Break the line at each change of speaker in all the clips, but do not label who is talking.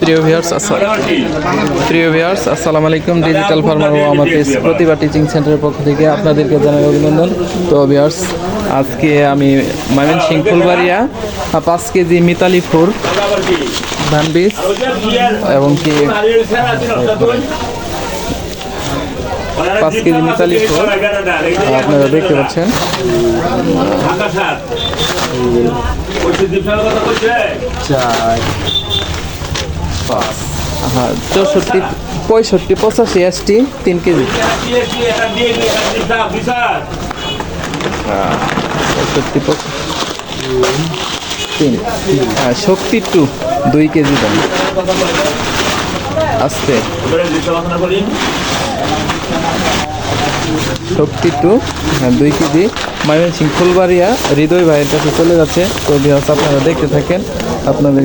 প্রিয় ভিউয়ার্স প্রিয় ভিউয়ার্স আসসালামু আলাইকুম। ডিজিটাল ফার্মার ও পেজ প্রতিভা টিচিং সেন্টারের পক্ষ থেকে আপনাদেরকে জানাই অভিনন্দন। তো ভিউয়ার্স আজকে আমি মামিন সিং ফুলবাড়িয়া পাঁচ কেজি মিতালি ফুর ধান বীজ এবং কি, পাঁচ কেজি মিতালি ফুল আপনারা দেখতে পাচ্ছেন। চার, পাঁচ হ্যাঁ চৌষট্টি পঁয়ষট্টি পঁচাশি এসটি তিন কেজি। পঁয়ষট্টি তিন হ্যাঁ শক্তি টু, দুই কেজি দাম। আস্তে। শক্তি টু হ্যাঁ দুই কেজি। মাইমেন সিং ফুলবাড়িয়া, হৃদয় ভাইয়ের কাছে চলে যাচ্ছে। তো বিহাস আপনারা দেখতে থাকেন। আপনাদের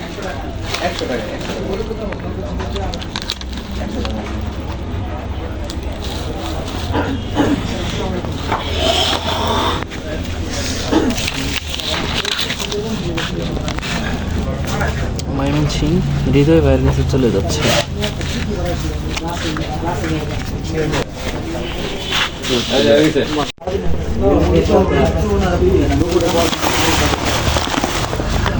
একশো টাকা একশো টাকা।
মাইমন সিং হৃদয় ভাইয়ের কাছে চলে যাচ্ছে।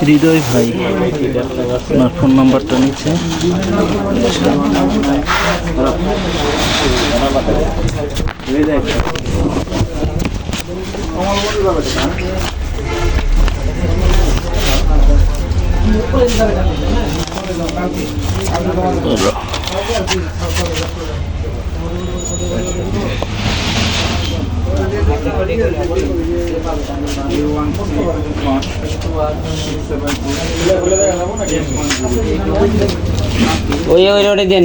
হৃদয় ভাই। আপনার ফোন নাম্বারটা নিচ্ছে
ওই ওই রোডে দেন